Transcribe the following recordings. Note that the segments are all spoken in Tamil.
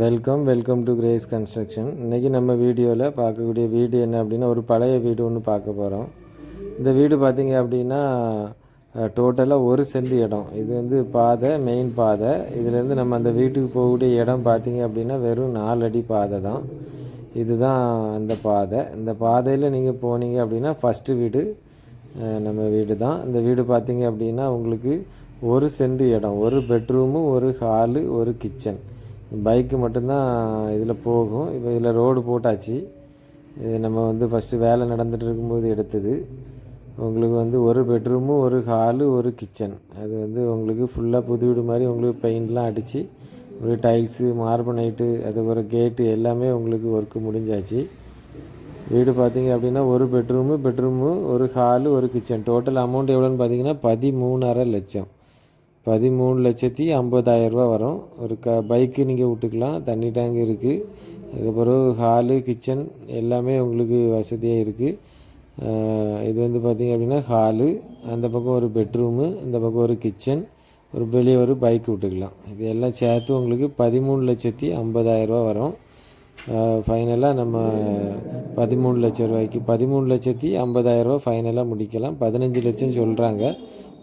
Welcome welcome to Grace Construction இன்றைக்கி நம்ம வீடியோவில் பார்க்கக்கூடிய வீடு என்ன அப்படின்னா ஒரு பழைய வீடு ஒன்று பார்க்க போகிறோம் இந்த வீடு பார்த்திங்க அப்படின்னா டோட்டலாக ஒரு சென்ட் இடம். இது வந்து பாதை மெயின் பாதை. இதுலேருந்து நம்ம அந்த வீட்டுக்கு போகக்கூடிய இடம் பார்த்திங்க அப்படின்னா வெறும் நாலு அடி பாதை தான். இதுதான் அந்த பாதை. இந்த பாதையில் நீங்கள் போனீங்க அப்படின்னா ஃபஸ்ட்டு வீடு நம்ம வீடு தான் இந்த வீடு பார்த்திங்க அப்படின்னா உங்களுக்கு ஒரு சென்ட் இடம். ஒரு பெட்ரூமு ஒரு ஹாலு ஒரு கிச்சன் பைக்கு மட்டும்தான் இதில் போகும். இப்போ இதில் ரோடு போட்டாச்சு. இது நம்ம வந்து ஃபஸ்ட்டு வேலை நடந்துகிட்டு இருக்கும்போது எடுத்தது. உங்களுக்கு வந்து ஒரு பெட்ரூமு ஒரு ஹாலு ஒரு கிச்சன் அது வந்து உங்களுக்கு ஃபுல்லாக புது வீடு மாதிரி உங்களுக்கு பெயிண்ட்லாம் அடித்து ஒரு டைல்ஸு மார்பனைட்டு அது அதுக்கப்புறம் கேட்டு எல்லாமே உங்களுக்கு ஒர்க்கு முடிஞ்சாச்சு. வீடு பார்த்தீங்க அப்படின்னா ஒரு பெட்ரூமு பெட்ரூமு ஒரு ஹாலு ஒரு கிச்சன் டோட்டல் அமௌண்ட் எவ்வளோன்னு பார்த்தீங்கன்னா பதிமூணரை லட்சம். பதிமூணு லட்சத்தி ஐம்பதாயிரரூபா வரும். ஒரு க பைக்கு நீங்கள் விட்டுக்கலாம். தண்ணி டேங்க் இருக்குது அதுக்கப்புறம் ஹாலு கிச்சன் எல்லாமே உங்களுக்கு வசதியாக இருக்குது இது வந்து பார்த்திங்க அப்படின்னா ஹாலு அந்த பக்கம் ஒரு பெட்ரூமு இந்த பக்கம் ஒரு கிச்சன் ஒரு வெளியே ஒரு பைக் விட்டுக்கலாம். இது எல்லாம் சேர்த்து உங்களுக்கு பதிமூணு லட்சத்தி ஐம்பதாயிரரூபா வரும். ஃபைனலாக நம்ம பதிமூணு லட்ச ரூபாய்க்கு பதிமூணு லட்சத்தி ஐம்பதாயிரரூபா ஃபைனலாக முடிக்கலாம். பதினஞ்சு லட்சம் சொல்கிறாங்க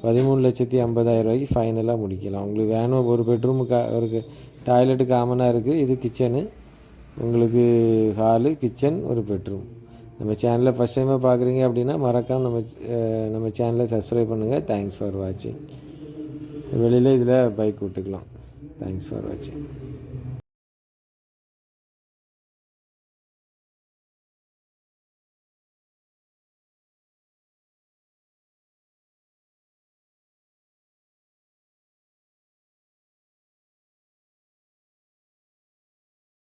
பதிமூணு லட்சத்தி ஐம்பதாயிரம் ரூபாய்க்கு ஃபைனலாக முடிக்கலாம். உங்களுக்கு வேணும் ஒரு பெட்ரூமு கா ஒரு டாய்லெட்டு காமனாக இருக்குது இது கிச்சனு உங்களுக்கு ஹாலு கிச்சன் ஒரு பெட்ரூம் நம்ம சேனலை ஃபஸ்ட் டைமாக பார்க்குறீங்க அப்படின்னா மறக்காம நம்ம நம்ம சேனலை சப்ஸ்கிரைப் பண்ணுங்கள் தேங்க்ஸ் ஃபார் வாட்சிங் வெளியில் இதில் பைக் விட்டுக்கலாம். தேங்க்ஸ் ஃபார் வாட்சிங்